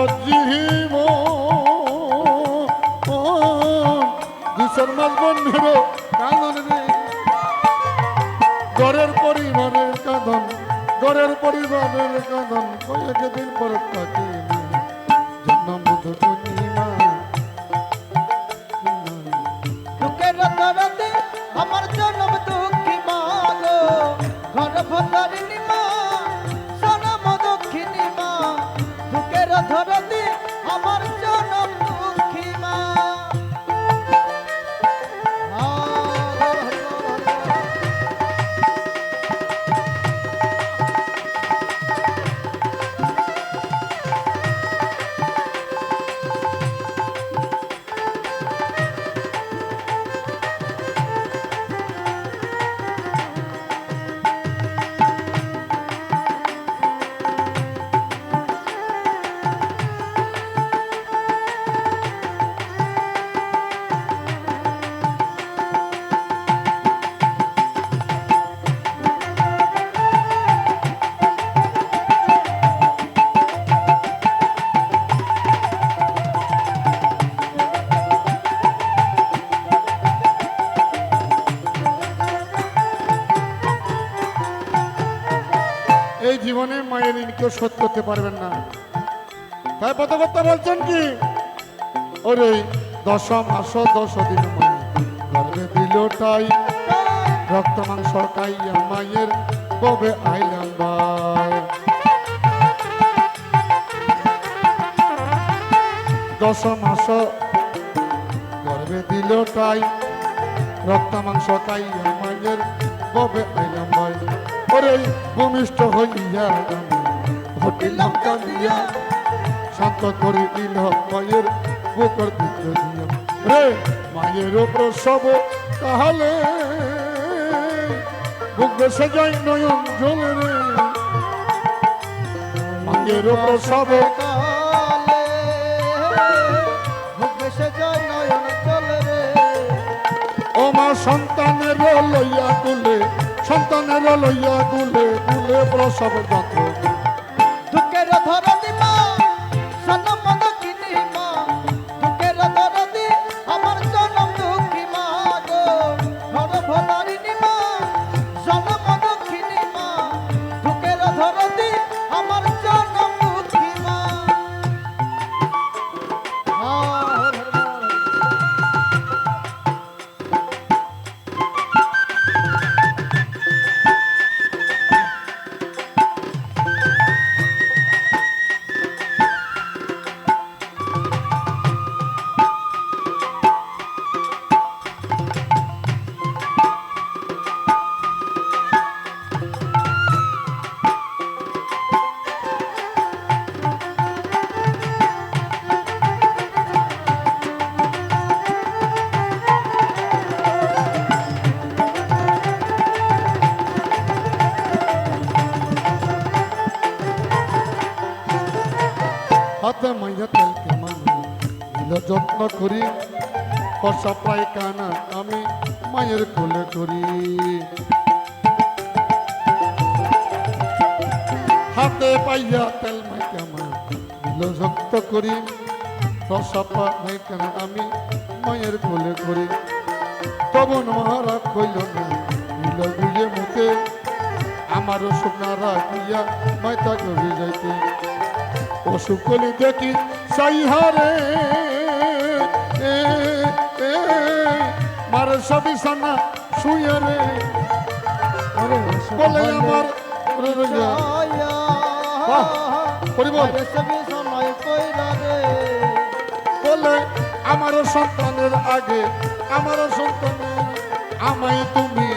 যাবজ্জীব দুশোর মাস বন্ধুর কান্দন রে। গড়ের পরিবারের কাঁদন, গড়ের পরিবারের কাঁদন কয়েক দিন পর তাকে আমার জনম দুঃখী মা গো। ঘর জীবনে মায়ের ঋণ কেউ শোধ করতে পারবেন না। তাই পদকর্তা বলছেন কি? ওরে দশম মাস দশ দিন দিল তাই, রক্ত মাংস খাইয়া মায়ের কবে আইলাম ভাই? দশ মাস গর্বে দিল তাই, রক্ত মাংস খাইয়া মায়ের কবে আইলাম ভাই? ওরে ভূমিষ্ঠ হইয়া ঘটিলাম কান্দিয়া শান্ত করে দিল মায়ের বুকর দিত রে, মায়ের প্রসব তাহলে বুক বেসে যাই নয়ন জলে রে। মায়ের প্রসব ও মা, সন্তানের লইয়া কুলে সন্তানের লইয়া গুলে গুলে প্রসব যন্ত্র হাতে মাইয়া তেলকে মানি দিল যত্ন করি বর্ষা প্রায় কানা আমি মায়ের কোলে করি। হাতে পাইয়া তেল মাইকা মা দিল যত্ন করি বর্ষা প্রায় কানা আমি মায়ের কোলে করি। পবন মহারা কইল না দিল বুঝে মুখে আমারও শুকনা রাখিয়া মাইতা গভীর যাইতে। অসুকলি দেখি সাইহারে মারে সবই সানা শুয়ে রে। আরে বলে আমার বলে আমার সন্তানের আগে আমার সন্তানের আমায় তুমি